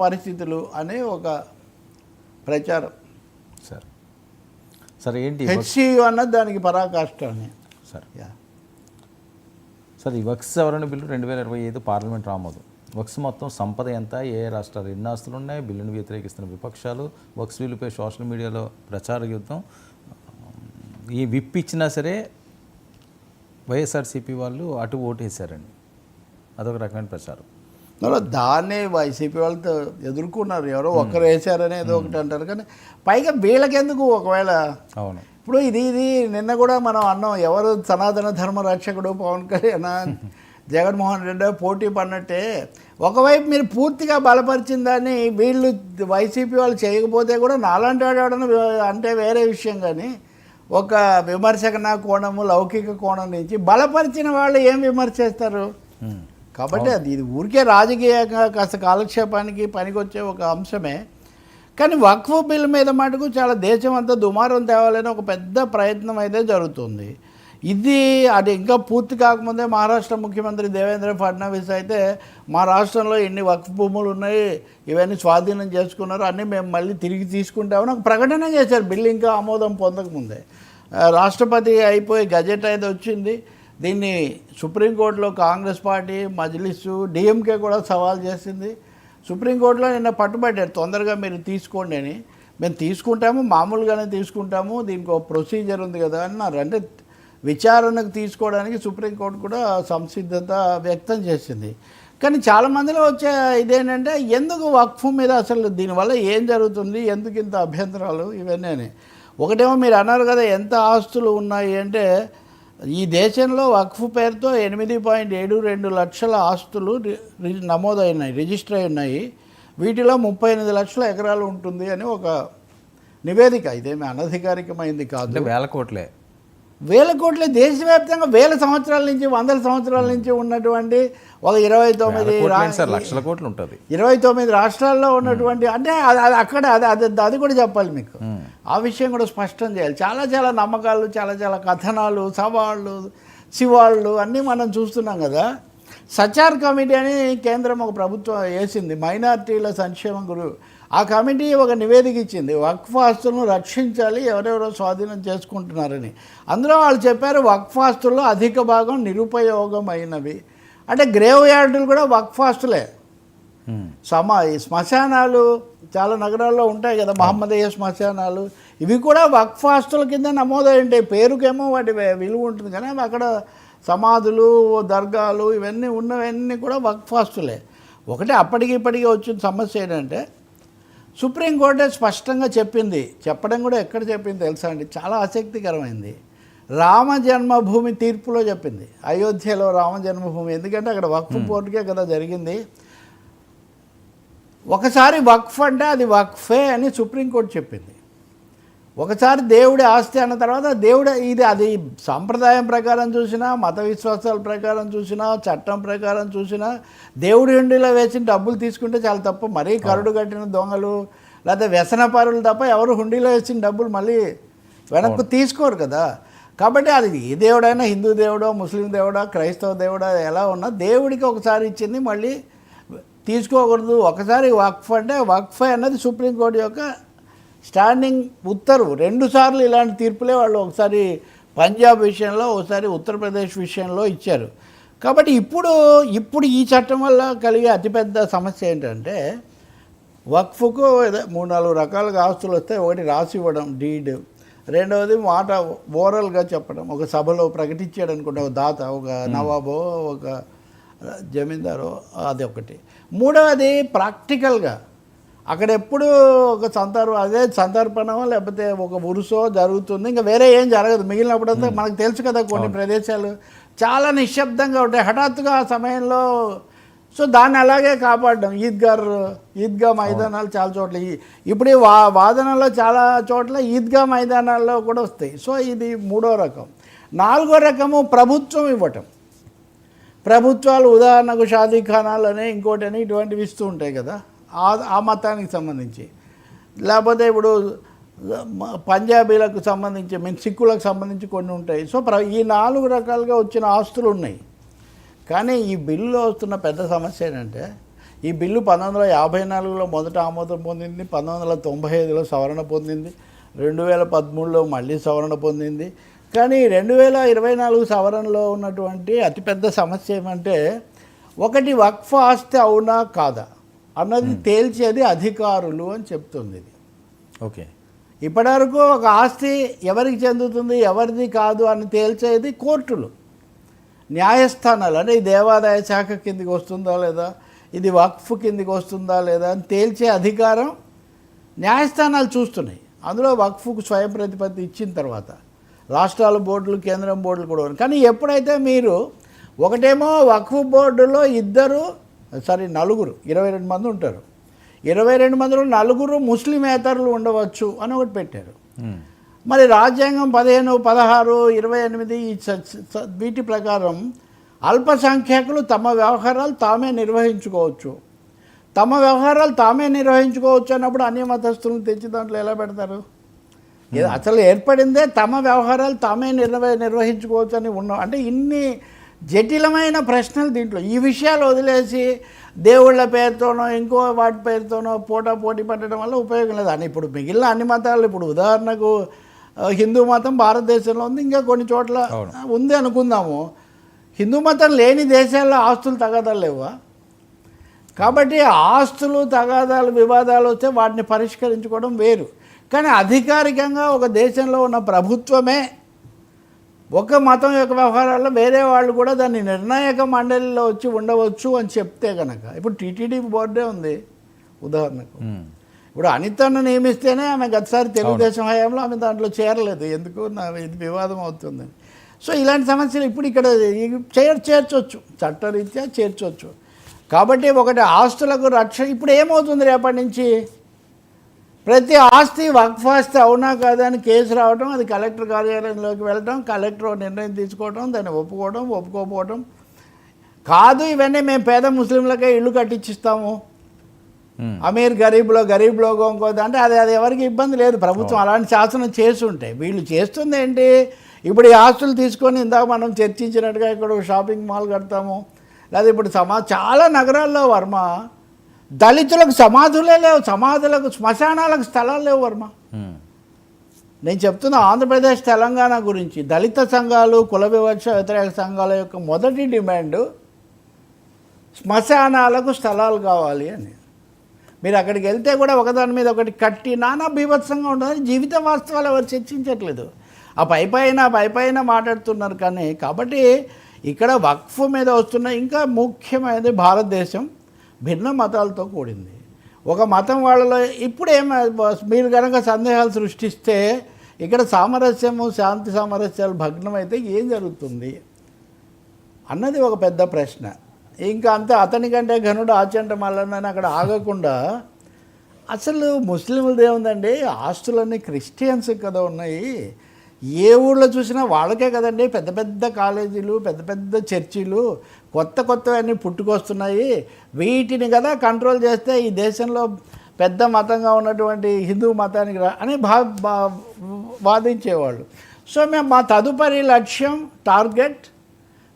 పరిస్థితులు అనే ఒక ప్రచారం. సార్. సార్ ఏంటి హెచ్సియు అన్నది దానికి పరాకాష్ట అని సార్. యా. సార్ ఈ వక్స్ సవరణ బిల్లు రెండు వేల ఇరవై ఐదు పార్లమెంట్ ఆమోదం వక్స్ మొత్తం సంపద ఎంత ఏ రాష్ట్రాలు ఎన్ని ఆస్తులు ఉన్నాయి బిల్లును వ్యతిరేకిస్తున్న విపక్షాలు వక్స్ బిల్లుపై సోషల్ మీడియాలో ప్రచార యుద్ధం. ఈ విప్ ఇచ్చినా సరే వైఎస్ఆర్సీపీ వాళ్ళు అటు ఓటేశారండి. అదొక రకమైన ప్రచారం. దాన్నే వైసీపీ వాళ్ళతో ఎదుర్కొన్నారు. ఎవరో ఒక్కరు వేశారని ఏదో ఒకటి అంటారు. కానీ పైగా వీళ్ళకెందుకు ఒకవేళ? అవును. ఇప్పుడు ఇది ఇది నిన్న కూడా మనం అన్నాం ఎవరు సనాతన ధర్మ రక్షకుడు పవన్ కళ్యాణ్ జగన్మోహన్ రెడ్డి పోటీ పడినట్టే ఒకవైపు మీరు పూర్తిగా బలపరిచిన దాన్ని వీళ్ళు వైసీపీ వాళ్ళు చేయకపోతే కూడా నాలాంటి వాడు అంటే వేరే విషయం కానీ ఒక విమర్శకన కోణము లౌకిక కోణం నుంచి బలపరిచిన వాళ్ళు ఏం విమర్శ చేస్తారు ఉమ్. కాబట్టి అది ఇది ఊరికే రాజకీయంగా కాస్త కాలక్షేపానికి పనికొచ్చే ఒక అంశమే. కానీ వక్ఫ్ బిల్ మీద మటుకు చాలా దేశం అంతా దుమారం తేవాలని ఒక పెద్ద ప్రయత్నం అయితే జరుగుతుంది. ఇది అది ఇంకా పూర్తి కాకముందే మహారాష్ట్ర ముఖ్యమంత్రి దేవేంద్ర ఫడ్నవీస్ అయితే మా రాష్ట్రంలో ఎన్ని వక్ఫ్ భూములు ఉన్నాయి ఇవన్నీ స్వాధీనం చేసుకున్నారు అన్నీ మేము మళ్ళీ తిరిగి తీసుకుంటామని ఒక ప్రకటన చేశారు. బిల్ ఇంకా ఆమోదం పొందకముందే. రాష్ట్రపతి అయిపోయి గజెట్ అయితే వచ్చింది. దీన్ని సుప్రీంకోర్టులో కాంగ్రెస్ పార్టీ మజ్లిస్సు డిఎంకే కూడా సవాల్ చేసింది. సుప్రీంకోర్టులో నిన్న పట్టుబట్టారు. తొందరగా మీరు తీసుకోండి అని. మేము తీసుకుంటాము మామూలుగానే తీసుకుంటాము. దీనికి ఒక ప్రొసీజర్ ఉంది కదా అన్నారు. అంటే విచారణకు తీసుకోవడానికి సుప్రీంకోర్టు కూడా సంసిద్ధత వ్యక్తం చేసింది. కానీ చాలామందిలో వచ్చే ఇదేంటంటే ఎందుకు వక్ఫ్ మీద అసలు దీనివల్ల ఏం జరుగుతుంది ఎందుకు ఇంత అభ్యంతరాలు ఇవన్నీ అని. ఒకటేమో మీరు అన్నారు కదా ఎంత ఆస్తులు ఉన్నాయి అంటే ఈ దేశంలో వక్ఫ్ పేరుతో ఎనిమిది పాయింట్ ఏడు రెండు లక్షల ఆస్తులు నమోదైనాయి రిజిస్టర్ అయి ఉన్నాయి వీటిలో ముప్పై ఎనిమిది లక్షల ఎకరాలు ఉంటుంది అని ఒక నివేదిక. ఇదేమి అనధికారికమైంది కాదు. వేల కోట్లే. వేల కోట్ల దేశవ్యాప్తంగా వేల సంవత్సరాల నుంచి వందల సంవత్సరాల నుంచి ఉన్నటువంటి ఒక ఇరవై తొమ్మిది లక్షల కోట్లు ఉంటుంది. ఇరవై తొమ్మిది రాష్ట్రాల్లో ఉన్నటువంటి అంటే అది అక్కడ అది అది అది కూడా చెప్పాలి మీకు. ఆ విషయం కూడా స్పష్టం చేయాలి. చాలా చాలా నమ్మకాలు చాలా చాలా కథనాలు సవాళ్ళు శివాళ్ళు అన్నీ మనం చూస్తున్నాం కదా. సచార్ కమిటీ అని కేంద్రం ఒక ప్రభుత్వం వేసింది. మైనార్టీల సంక్షేమం గురు ఆ కమిటీ ఒక నివేదిక ఇచ్చింది. వక్ఫ్ ఆస్తులను రక్షించాలి ఎవరెవరో స్వాధీనం చేసుకుంటున్నారని. అందులో వాళ్ళు చెప్పారు వక్ఫ్ ఆస్తుల్లో అధిక భాగం నిరుపయోగమైనవి. అంటే గ్రేవ్ యార్డులు కూడా వక్ఫ్ ఆస్తులే. ఉమ్. సమా ఈ శ్మశానాలు చాలా నగరాల్లో ఉంటాయి కదా మహమ్మదీయ శ్మశానాలు ఇవి కూడా వక్ఫ్ ఆస్తుల కింద నమోదై ఉంటాయి పేరుకేమో వాటి విలువ ఉంటుంది. కానీ అక్కడ సమాధులు దర్గాలు ఇవన్నీ ఉన్నవన్నీ కూడా వక్ఫ్ ఆస్తులే ఒకటి అప్పటికి ఇప్పటికి వచ్చిన సమస్య ఏంటంటే సుప్రీంకోర్టే స్పష్టంగా చెప్పింది. చెప్పడం కూడా ఎక్కడ చెప్పింది తెలుసా అండి? చాలా ఆసక్తికరమైంది. రామ జన్మభూమి తీర్పులో చెప్పింది. అయోధ్యలో రామ జన్మభూమి. ఎందుకంటే అక్కడ వక్ఫ్ బోర్డుకే కదా జరిగింది. ఒకసారి వక్ఫ్ అంటే అది వక్ఫే అని సుప్రీంకోర్టు చెప్పింది. ఒకసారి దేవుడి ఆస్తి అన్న తర్వాత దేవుడు ఇది అది సాంప్రదాయం ప్రకారం చూసినా మత విశ్వాసాల ప్రకారం చూసినా చట్టం ప్రకారం చూసినా దేవుడి హుండీలో వేసిన డబ్బులు తీసుకుంటే చాలా తప్పు. మరీ కరుడు కట్టిన దొంగలు లేకపోతే వ్యసనపరులు తప్ప ఎవరు హుండీలో వేసిన డబ్బులు మళ్ళీ వెనక్కు తీసుకోరు కదా. కాబట్టి అది ఏ దేవుడైనా హిందూ దేవుడో ముస్లిం దేవుడో క్రైస్తవ దేవుడో ఎలా ఉన్నా దేవుడికి ఒకసారి ఇచ్చింది మళ్ళీ తీసుకోకూడదు. ఒకసారి వక్ఫ్ అంటే వక్ఫ్ అన్నది సుప్రీంకోర్టు యొక్క స్టాండింగ్ ఉత్తర్వు. రెండు సార్లు ఇలాంటి తీర్పులే వాళ్ళు ఒకసారి పంజాబ్ విషయంలో ఒకసారి ఉత్తరప్రదేశ్ విషయంలో ఇచ్చారు. కాబట్టి ఇప్పుడు ఇప్పుడు ఈ చట్టం వల్ల కలిగే అతిపెద్ద సమస్య ఏంటంటే వక్ఫ్కు మూడు నాలుగు రకాలుగా ఆస్తులు వస్తే ఒకటి రాసి ఇవ్వడం డీడ్. రెండవది మాట ఓరల్గా చెప్పడం. ఒక సభలో ప్రకటించాడు అనుకుంటే ఒక దాత ఒక నవాబో ఒక జమీందారో అది ఒకటి. మూడవది ప్రాక్టికల్గా. అక్కడ ఎప్పుడు ఒక సంతర్ అదే సంతర్పణమో లేకపోతే ఒక ఉరుసో జరుగుతుంది. ఇంకా వేరే ఏం జరగదు. మిగిలినప్పుడంతా మనకు తెలుసు కదా కొన్ని ప్రదేశాలు. చాలా నిశ్శబ్దంగా ఉంటాయి. హఠాత్తుగా ఆ సమయంలో సో దాన్ని అలాగే కాపాడడం. ఈద్గార్ ఈద్గా మైదానాలు చాలా చోట్ల. ఈ- ఇప్పుడు వా వాదనలో చాలా చోట్ల ఈద్గా మైదానాల్లో కూడా వస్తాయి. సో ఇది మూడో రకం. నాలుగో రకము ప్రభుత్వం ఇవ్వటం. ప్రభుత్వాలు ఉదాహరణకు షాదీ ఖానాలనే ఇంకోటి అని ఇటువంటివి ఇస్తూ ఉంటాయి కదా. ఆ ఆ మతానికి సంబంధించి. లేకపోతే ఇప్పుడు పంజాబీలకు సంబంధించి మీన్ సిక్కులకు సంబంధించి కొన్ని ఉంటాయి. సో ప్ర ఈ నాలుగు రకాలుగా వచ్చిన ఆస్తులు ఉన్నాయి. కానీ ఈ బిల్లులో వస్తున్న పెద్ద సమస్య ఏంటంటే ఈ బిల్లు పంతొమ్మిది వందల యాభై నాలుగులో మొదట ఆమోదం పొందింది పంతొమ్మిది వందల తొంభై ఐదులో సవరణ పొందింది రెండు వేల పదమూడులో మళ్ళీ సవరణ పొందింది కానీ రెండు వేల ఇరవై నాలుగు సవరణలో ఉన్నటువంటి అతిపెద్ద సమస్య ఏమంటే ఒకటి వక్ఫ్ ఆస్తి అవునా కాదా అన్నది తేల్చేది అధికారులు అని చెప్తుంది ఇది. ఓకే. ఇప్పటివరకు ఒక ఆస్తి ఎవరికి చెందుతుంది ఎవరిది కాదు అని తేల్చేది కోర్టులు. న్యాయస్థానాలు అంటే ఈ దేవాదాయ శాఖ కిందికి వస్తుందా లేదా ఇది వక్ఫ్ కిందికి వస్తుందా లేదా అని తేల్చే అధికారం న్యాయస్థానాలు చూస్తున్నాయి. అందులో వక్ఫ్కు స్వయం ప్రతిపత్తి ఇచ్చిన తర్వాత. రాష్ట్రాల బోర్డులు కేంద్రం బోర్డులు కూడా ఉన్నాయి. కానీ ఎప్పుడైతే మీరు ఒకటేమో వక్ఫ్ బోర్డులో ఇద్దరు సారీ నలుగురు ఇరవై రెండు మంది ఉంటారు. ఇరవై రెండు మందిలో నలుగురు ముస్లిమేతరులు ఉండవచ్చు అని ఒకటి పెట్టారు. మరి రాజ్యాంగం పదిహేను పదహారు ఇరవై ఎనిమిది ఈ వీటి ప్రకారం అల్పసంఖ్యాకులు తమ వ్యవహారాలు తామే నిర్వహించుకోవచ్చు. తమ వ్యవహారాలు తామే నిర్వహించుకోవచ్చు అన్నప్పుడు అన్య మతస్థులను తెచ్చి దాంట్లో ఎలా పెడతారు? ఇది అసలు ఏర్పడిందే తమ వ్యవహారాలు తామే నిర్వ నిర్వహించుకోవచ్చు అని ఉన్నాం. అంటే ఇన్ని జటిలమైన ప్రశ్నలు దీంట్లో. ఈ విషయాలు వదిలేసి దేవుళ్ళ పేరుతోనో ఇంకో వాటి పేరుతోనో పోటా పోటీ పట్టడం వల్ల ఉపయోగం లేదు. అని ఇప్పుడు మిగిలిన అన్ని మతాలు ఇప్పుడు ఉదాహరణకు హిందూ మతం భారతదేశంలో ఉంది. ఇంకా కొన్ని చోట్ల. ఉంది అనుకుందాము. హిందూ మతం లేని దేశాల్లో ఆస్తులు తగాదాలు లేవా? కాబట్టి ఆస్తులు తగాదాలు వివాదాలు వస్తే వాటిని పరిష్కరించుకోవడం వేరు. కానీ అధికారికంగా ఒక దేశంలో ఉన్న ప్రభుత్వమే ఒక మతం యొక్క వ్యవహారాల్లో వేరే వాళ్ళు కూడా దాన్ని నిర్ణాయక మండలిలో వచ్చి ఉండవచ్చు అని చెప్తే కనుక ఇప్పుడు టీటీడీ బోర్డే ఉంది ఉదాహరణకు. ఇప్పుడు అనితను నియమిస్తేనే ఆమె గతసారి తెలుగుదేశం హయాంలో ఆమె దాంట్లో చేరలేదు. ఎందుకు ఇది వివాదం అవుతుందని సో ఇలాంటి సమస్యలు ఇప్పుడు ఇక్కడ చేర్ చేర్చొచ్చు. చట్టరీత్యా చేర్చొచ్చు. కాబట్టి ఒకటి ఆస్తులకు రక్షణ ఇప్పుడు ఏమవుతుంది రేపటి నుంచి? ప్రతి ఆస్తి వక్ఫ్ ఆస్తి అవునా కాదా అని కేసు రావడం అది కలెక్టర్ కార్యాలయంలోకి వెళ్ళడం కలెక్టర్ నిర్ణయం తీసుకోవడం దాన్ని ఒప్పుకోవడం ఒప్పుకోకపోవడం కాదు ఇవన్నీ మేము పేద ముస్లింలకే ఇల్లు కట్టించిస్తాము. అమీర్ గరీబ్లో గరీబ్ లోగో ఇంకోది అంటే అది అది ఎవరికి ఇబ్బంది లేదు. ప్రభుత్వం అలాంటి శాసనం చేసి ఉంటాయి వీళ్ళు చేస్తుంది ఏంటి? ఇప్పుడు ఈ ఆస్తులు తీసుకొని ఇందాక మనం చర్చించినట్టుగా ఇక్కడ షాపింగ్ మాల్ కడతాము. లేదా ఇప్పుడు సమా చాలా నగరాల్లో వర్మ దళితులకు సమాధులే లేవు సమాధులకు శ్మశానాలకు స్థలాలు లేవు వర్మ. నేను చెప్తున్న ఆంధ్రప్రదేశ్ తెలంగాణ గురించి దళిత సంఘాలు కుల వివక్ష వ్యతిరేక సంఘాల యొక్క మొదటి డిమాండ్ శ్మశానాలకు స్థలాలు కావాలి అని. మీరు అక్కడికి వెళ్తే కూడా ఒకదాని మీద ఒకటి కట్టి నానా బీభత్సంగా ఉంటుంది జీవిత వాస్తవాలు ఎవరు చర్చించట్లేదు. ఆ పై పైన పై పైన మాట్లాడుతున్నారు కానీ కాబట్టి ఇక్కడ వక్ఫ్ మీద వస్తున్న ఇంకా ముఖ్యమైనది భారతదేశం. భిన్న మతాలతో కూడింది. ఒక మతం వాళ్ళలో ఇప్పుడు ఏమ మీరు కనుక సందేహాలు సృష్టిస్తే ఇక్కడ సామరస్యము శాంతి సామరస్యాలు భగ్నమైతే ఏం జరుగుతుంది? అన్నది ఒక పెద్ద ప్రశ్న. ఇంకా అంతే అతనికంటే ఘనుడు ఆచంట మల్లన్నని అక్కడ ఆగకుండా అసలు ముస్లింలది ఏముందండి? ఆస్తులన్నీ క్రిస్టియన్స్ కదా ఉన్నాయి. ఏ ఊళ్ళో చూసినా వాళ్ళకే కదండి. పెద్ద పెద్ద కాలేజీలు పెద్ద పెద్ద చర్చిలు కొత్త కొత్తవన్నీ పుట్టుకొస్తున్నాయి. వీటిని కదా కంట్రోల్ చేస్తే ఈ దేశంలో పెద్ద మతంగా ఉన్నటువంటి హిందూ మతానికి రా అని భా వాదించేవాళ్ళు. సో మేము మా తదుపరి లక్ష్యం టార్గెట్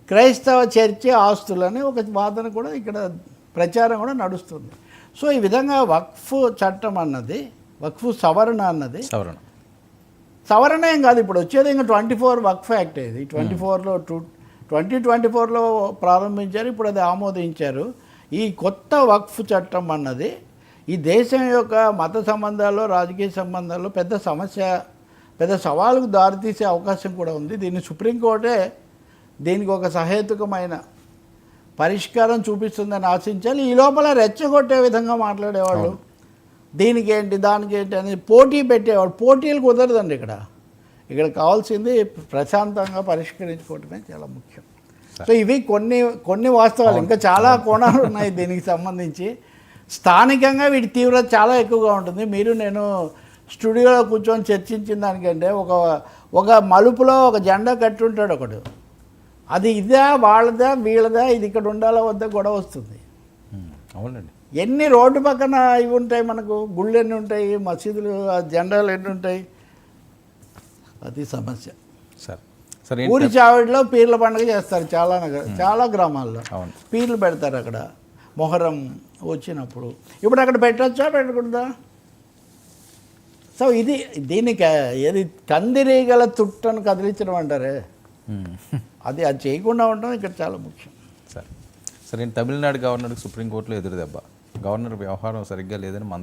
క్రైస్తవ చర్చి ఆస్తులని ఒక వాదన కూడా ఇక్కడ ప్రచారం కూడా నడుస్తుంది. సో ఈ విధంగా వక్ఫ్ చట్టం అన్నది వక్ఫ్ సవరణ అన్నది సవరణ. సవరణ ఏం కాదు ఇప్పుడు వచ్చేది ఇంకా ట్వంటీ ఫోర్ వక్ఫ్ యాక్ట్ ఇది. ట్వంటీ ఫోర్లో టూ ట్వంటీ ట్వంటీ ఫోర్లో ప్రారంభించారు ఇప్పుడు అది ఆమోదించారు. ఈ కొత్త వక్ఫ్ చట్టం అన్నది ఈ దేశం యొక్క మత సంబంధాల్లో రాజకీయ సంబంధాల్లో పెద్ద సమస్య పెద్ద సవాలుకు దారితీసే అవకాశం కూడా ఉంది. దీన్ని సుప్రీంకోర్టే దీనికి ఒక సహేతుకమైన పరిష్కారం చూపిస్తుందని ఆశించాలి. ఈ లోపల రెచ్చగొట్టే విధంగా మాట్లాడేవాళ్ళు దీనికి ఏంటి దానికి ఏంటి అని పోటీ పెట్టేవాడు. పోటీలు కుదరదండి ఇక్కడ. ఇక్కడ కావాల్సింది ప్రశాంతంగా పరిష్కరించుకోవటమే చాలా ముఖ్యం. సో ఇవి కొన్ని కొన్ని వాస్తవాలు. ఇంకా చాలా కోణాలు ఉన్నాయి దీనికి సంబంధించి. స్థానికంగా వీటి తీవ్రత చాలా ఎక్కువగా ఉంటుంది. మీరు నేను స్టూడియోలో కూర్చొని చర్చించిన దానికంటే ఒక ఒక మలుపులో ఒక జెండా కట్టి ఉంటాడు ఒకడు. అది ఇదా వాళ్ళదా వీళ్ళదా ఇది ఇక్కడ ఉండాలా వద్దా గొడవ వస్తుంది. అవునండి. ఎన్ని రోడ్డు పక్కన ఇవి ఉంటాయి మనకు? గుళ్ళు ఎన్ని ఉంటాయి? మసీదులు ఆ జెండాలు ఎన్ని ఉంటాయి? అది సమస్య. సార్ సార్ ఊరి చావిడిలో పీర్ల పండుగ చేస్తారు చాలా నగర చాలా గ్రామాల్లో. పీర్లు పెడతారు అక్కడ. మొహరం వచ్చినప్పుడు. ఇప్పుడు అక్కడ పెట్టచ్చా? పెట్టకూడదా? సో ఇది దీనికి ఏది కందిరీగల తుట్టను కదిలించడం అంటారే. అది అది చేయకుండా ఉండడం ఇక్కడ చాలా ముఖ్యం. సరే సరే తమిళనాడు గవర్నర్కి సుప్రీంకోర్టులో ఎదురు దెబ్బ గవర్నర్ వ్యవహారం సరిగ్గా లేదని మన